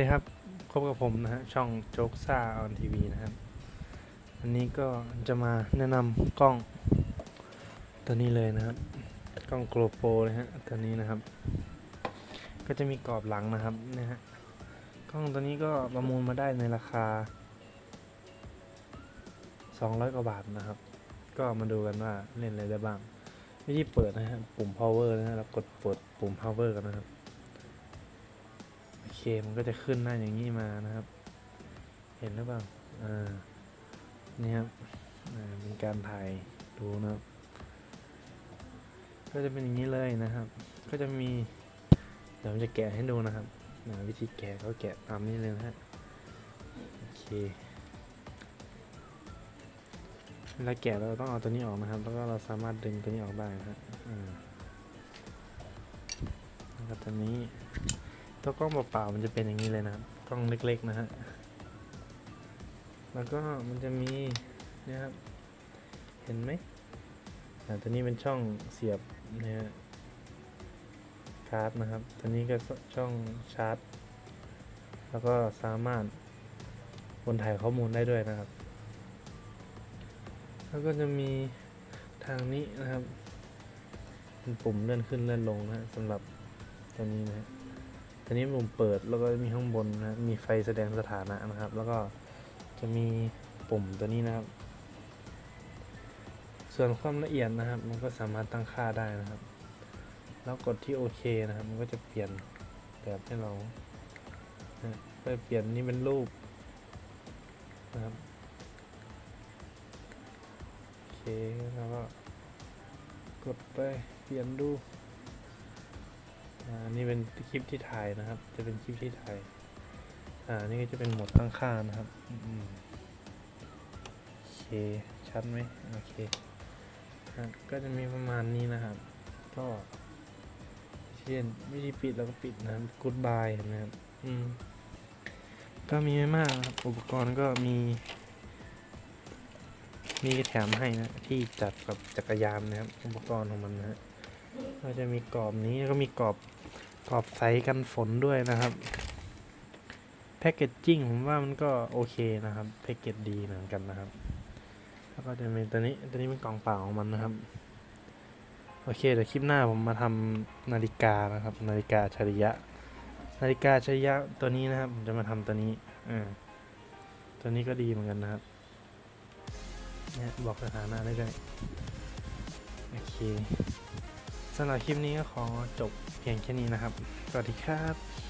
ดีครับพบกับผมนะฮะช่องโจ๊กซ่าออนทีวีนะครับอันนี้ก็จะมาแนะนำกล้องตัวนี้เลยนะครับ กล้องโกลโปรนะฮะตัวนี้นะครับ ก็จะมีกรอบหลังนะครับนะฮะกล้องตัวนี้ก็ประมูลมาได้ในราคา 200 กว่าบาทนะครับ ก็มาดูกันว่าเล่นอะไรได้บ้าง วิธีเปิดนะฮะปุ่ม power นะฮะเรากดเปิดปุ่ม power กันนะครับ เคมันก็จะขึ้นหน้าอย่างนี้มานะครับ เห็นหรือเปล่าอ่านี่ครับอ่าเป็นการถ่ายดูนะครับ ก็จะเป็นอย่างนี้เลยนะครับ ก็จะมีเดี๋ยวจะแกะให้ดูนะครับวิธีแกะก็แกะตามนี้เลยนะฮะโอเคเวลาแกะเราต้องเอาตัวนี้ออกนะครับ แล้วก็เราสามารถดึงตัวนี้ออกได้นะครับอ่าแล้วก็ตัวนี้ ตัวกล้องเปล่าๆมันจะเป็นอย่างนี้เลยนะครับกล้องเล็กๆนะฮะแล้วก็มันจะมีเนะครับเห็นไหมอ่าตัวนี้เป็นช่องเสียบนะฮะการ์ดนะครับตัวนี้ก็ช่องชาร์จ แล้วก็สามารถบนถ่ายข้อมูลได้ด้วยนะครับ แล้วก็จะมีทางนี้นะครับเป็นปุ่มเลื่อนขึ้นเลื่อนลงนะฮะสำหรับตัวนี้นะ ฮะตัวนี้ปุ่มเปิดแล้วก็มีข้างบนนะมีไฟแสดงสถานะนะครับ แล้วก็จะมีปุ่มตัวนี้นะครับ ส่วนความละเอียดนะครับ มันก็สามารถตั้งค่าได้นะครับ แล้วกดที่โอเคนะครับ มันก็จะเปลี่ยนแบบให้เรานะไปเปลี่ยนนี่เป็นรูปนะครับโอเคแล้วก็กดไปเปลี่ยนดู อ่านี่เป็นคลิปที่ถ่ายนะครับ จะเป็นคลิปที่ถ่าย อ่า นี่ก็จะเป็นโหมดตั้งค่านะครับ อืมโอเค ชัดไหมโอเคอะก็จะมีประมาณนี้นะครับ ก็เช่นวิธีปิดแล้วก็ปิดนะครับ goodbye เห็นไหมครับ อืม ก็มีไม่มากนะครับ อุปกรณ์ก็มี มีแถมให้นะ ที่จัดกับจักรยานนะครับ อุปกรณ์ของมันนะฮะ ก็จะมีกรอบนี้แล้วก็มีกรอบกรอบใสกันฝนด้วยนะครับแพคเกจจิ้งผมว่ามันก็โอเคนะครับแพคเกจดีเหมือนกันนะครับแล้วก็จะมีตัวนี้ตัวนี้เป็นกล่องเปล่าของมันนะครับ โอเคเดี๋ยวคลิปหน้าผมมาทำนาฬิกานะครับ นาฬิกาอัจฉริยะ นาฬิกาอัจฉริยะตัวนี้นะครับผมจะมาทำตัวนี้อ่าตัวนี้ก็ดีเหมือนกันนะครับเนี่ยบอกสถานะได้ด้วยโอเค สำหรับคลิปนี้ก็ขอจบเพียงแค่นี้นะครับ สวัสดีครับ